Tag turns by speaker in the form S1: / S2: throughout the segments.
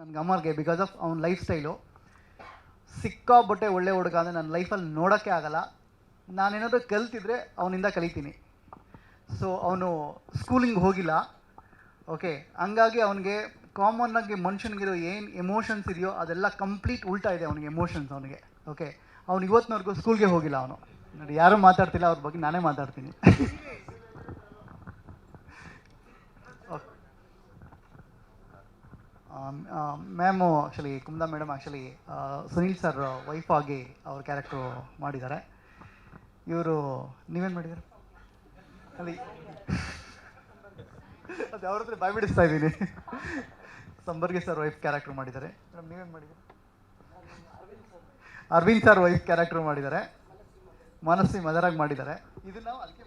S1: ನನಗೆ ಅಮರ್ಗೆ because of ಅವ್ನ ಲೈಫ್ ಸ್ಟೈಲು ಸಿಕ್ಕಾಬಟ್ಟೆ ಒಳ್ಳೆ ಹುಡುಗ ಅಂದರೆ ನನ್ನ ಲೈಫಲ್ಲಿ ನೋಡೋಕ್ಕೆ ಆಗಲ್ಲ. ನಾನೇನಾದರೂ ಕಲ್ತಿದ್ರೆ ಅವನಿಂದ ಕಲಿತೀನಿ. ಸೊ ಅವನು ಸ್ಕೂಲಿಂಗ್ ಹೋಗಿಲ್ಲ. ಓಕೆ ಹಂಗಾಗಿ ಅವನಿಗೆ ಕಾಮನ್ನಾಗಿ ಮನುಷ್ಯನಿಗಿರೋ ಏನು ಎಮೋಷನ್ಸ್ ಇದೆಯೋ ಅದೆಲ್ಲ ಕಂಪ್ಲೀಟ್ ಉಲ್ಟಾ ಇದೆ ಅವನಿಗೆ ಎಮೋಷನ್ಸ್ ಅವನಿಗೆ. ಓಕೆ ಅವ್ನು ಇವತ್ತಿನವರೆಗೂ ಸ್ಕೂಲ್ಗೆ ಹೋಗಿಲ್ಲ ಅವನು. ನೋಡಿ, ಯಾರೂ ಮಾತಾಡ್ತಿಲ್ಲ, ಅವ್ರ ಬಗ್ಗೆ ನಾನೇ ಮಾತಾಡ್ತೀನಿ. Ma'am actually ಕುಮ್ದಾ madam actually Sunil sir wife ಆಗಿ ಅವ್ರ ಕ್ಯಾರೆಕ್ಟ್ರು ಮಾಡಿದ್ದಾರೆ. ಇವರು ನೀವೇನು ಮಾಡಿದ್ದಾರೆ? ಅಲ್ಲಿ. ಅದು ಅವ್ರ ಹತ್ರ ಬಾಯ್ ಬಿಡಿಸ್ತಾ ಇದ್ದೀನಿ. ಸಂಬರ್ಗಿ ಸರ್ ವೈಫ್ ಕ್ಯಾರೆಕ್ಟ್ರ್ ಮಾಡಿದ್ದಾರೆ. ಮೇಡಮ್ ನೀವೇನು ಮಾಡಿದ್ದೀರಿ? ಅರವಿಂದ್ ಸರ್ ವೈಫ್ ಕ್ಯಾರೆಕ್ಟ್ರ್ ಮಾಡಿದ್ದಾರೆ. ಮನಸ್ಸಿ ಮದರಾಗಿ ಮಾಡಿದ್ದಾರೆ. ಇದು ನಾವು ಅದಕ್ಕೆ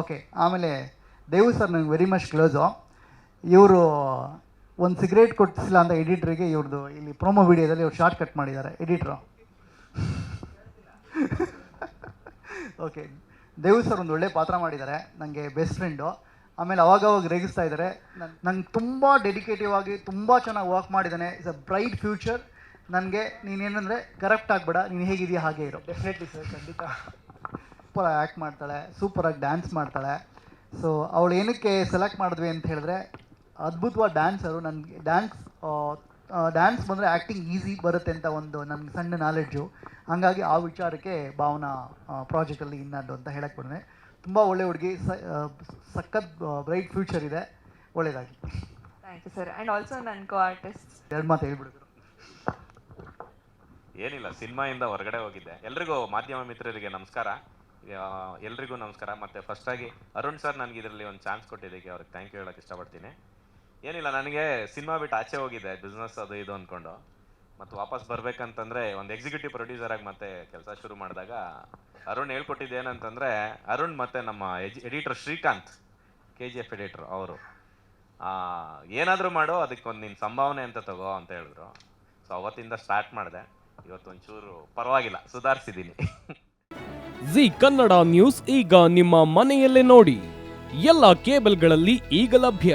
S1: ಓಕೆ ಆಮೇಲೆ ದೇವು ಸರ್ ನಂಗೆ ವೆರಿ ಮಚ್ ಕ್ಲೋಸು ಇವರು ಒಂದು ಸಿಗರೇಟ್ ಕೊಟ್ಟಿಸಿಲ್ಲ ಅಂತ ಎಡಿಟ್ರಿಗೆ ಇವ್ರದ್ದು ಇಲ್ಲಿ ಪ್ರೊಮೋ ವಿಡಿಯೋದಲ್ಲಿ ಇವ್ರು ಶಾರ್ಟ್ ಕಟ್ ಮಾಡಿದ್ದಾರೆ. ಎಡಿಟ್ರು ಓಕೆ ದೇವ್ ಸರ್ ಒಂದು ಒಳ್ಳೆ ಪಾತ್ರ ಮಾಡಿದ್ದಾರೆ. ನನಗೆ ಬೆಸ್ಟ್ ಫ್ರೆಂಡು ಆಮೇಲೆ ಅವಾಗ ಅವಾಗ ರೇಗಿಸ್ತಾ ಇದ್ದಾರೆ. ನಂಗೆ ತುಂಬ ಡೆಡಿಕೇಟಿವ್ ಆಗಿ ತುಂಬ ಚೆನ್ನಾಗಿ ವರ್ಕ್ ಮಾಡಿದ್ದಾನೆ. ಇಟ್ಸ್ ಅ ಬ್ರೈಟ್ ಫ್ಯೂಚರ್ ನನಗೆ ನೀನೇನಂದರೆ ಕರೆಕ್ಟ್ ಆಗಬೇಡ. ನೀನು ಹೇಗಿದೆಯಾ ಹಾಗೆ ಇರು. ಡೆಫಿನೆಟ್ಲಿ ಸರ್ ಖಂಡಿತ. ಸೂಪರಾಗಿ ಆ್ಯಕ್ಟ್ ಮಾಡ್ತಾಳೆ. ಸೂಪರಾಗಿ ಡ್ಯಾನ್ಸ್ ಮಾಡ್ತಾಳೆ. ಸೊ ಅವಳು ಏನಕ್ಕೆ ಸೆಲೆಕ್ಟ್ ಮಾಡಿದ್ವಿ ಅಂತ ಹೇಳಿದ್ರೆ ಅದ್ಭುತವಾದ ಡ್ಯಾನ್ಸರು. ನನಗೆ ಡ್ಯಾನ್ಸ್ ಡ್ಯಾನ್ಸ್ ಬಂದರೆ ಆ್ಯಕ್ಟಿಂಗ್ ಈಸಿ ಬರುತ್ತೆ ಅಂತ ಒಂದು ನನಗೆ ಸಣ್ಣ ನಾಲೆಡ್ಜು ಹಾಗಾಗಿ ಆ ವಿಚಾರಕ್ಕೆ ಭಾವನಾ ಪ್ರಾಜೆಕ್ಟಲ್ಲಿ ಇನ್ನದ್ದು ಅಂತ ಹೇಳಕ್ಕೆ ಬಂದೆ. ತುಂಬ ಒಳ್ಳೆ ಹುಡುಗಿ ಸಖತ್ ಬ್ರೈಟ್ ಫ್ಯೂಚರ್ ಇದೆ. ಒಳ್ಳೆಯದಾಗಿ
S2: thank you sir and also ನನ್ನ ಕೋ ಆರ್ಟಿಸ್ಟ್
S1: ಎರಡು ಮಾತು ಹೇಳ್ಬಿಡಿದ್ರು
S3: ಏನಿಲ್ಲ ಸಿನಿಮಾಯಿಂದ ಹೊರಗಡೆ ಹೋಗಿದ್ದೆ. ಎಲ್ರಿಗೂ ಮಾಧ್ಯಮ ಮಿತ್ರರಿಗೆ ನಮಸ್ಕಾರ. ಎಲ್ರಿಗೂ ನಮಸ್ಕಾರ. ಮತ್ತೆ ಫಸ್ಟ್ ಆಗಿ ಅರುಣ್ ಸರ್ ನನಗೆ ಇದರಲ್ಲಿ ಒಂದು ಚಾನ್ಸ್ ಕೊಟ್ಟಿದ್ದಕ್ಕೆ ಅವ್ರಿಗೆ ಥ್ಯಾಂಕ್ ಯು ಹೇಳಕ್ಕೆ ಇಷ್ಟಪಡ್ತೀನಿ. ಏನಿಲ್ಲ, ನನಗೆ ಸಿನಿಮಾ ಬಿಟ್ಟು ಆಚೆ ಹೋಗಿದೆ ಬಿಸ್ನೆಸ್ ಅದು ಇದು ಅಂದ್ಕೊಂಡು ಮತ್ತು ವಾಪಸ್ ಬರ್ಬೇಕಂತಂದ್ರೆ ಒಂದು ಎಕ್ಸಿಕ್ಯೂಟಿವ್ ಪ್ರೊಡ್ಯೂಸರ್ ಆಗಿ ಮತ್ತೆ ಕೆಲಸ ಶುರು ಮಾಡಿದಾಗ ಅರುಣ್ ಹೇಳ್ಕೊಟ್ಟಿದ್ದು ಏನಂತಂದ್ರೆ ಅರುಣ್ ಮತ್ತೆ ನಮ್ಮ editor Srikanth K G F editor ಅವರು. ಏನಾದರೂ ಮಾಡೋ, ಅದಕ್ಕೊಂದು ನಿನ್ನ ಸಂಭಾವನೆ ಅಂತ ತಗೋ ಅಂತ ಹೇಳಿದ್ರು. ಸೊ ಅವತ್ತಿಂದ ಸ್ಟಾರ್ಟ್ ಮಾಡಿದೆ. ಇವತ್ತು ಒಂಚೂರು ಪರವಾಗಿಲ್ಲ ಸುಧಾರಿಸಿದ್ದೀನಿ
S4: ಜಿ ಕನ್ನಡ ನ್ಯೂಸ್ ಈಗ ನಿಮ್ಮ ಮನೆಯಲ್ಲೇ ನೋಡಿ. ಎಲ್ಲ ಕೇಬಲ್ಗಳಲ್ಲಿ ಈಗ ಲಭ್ಯ.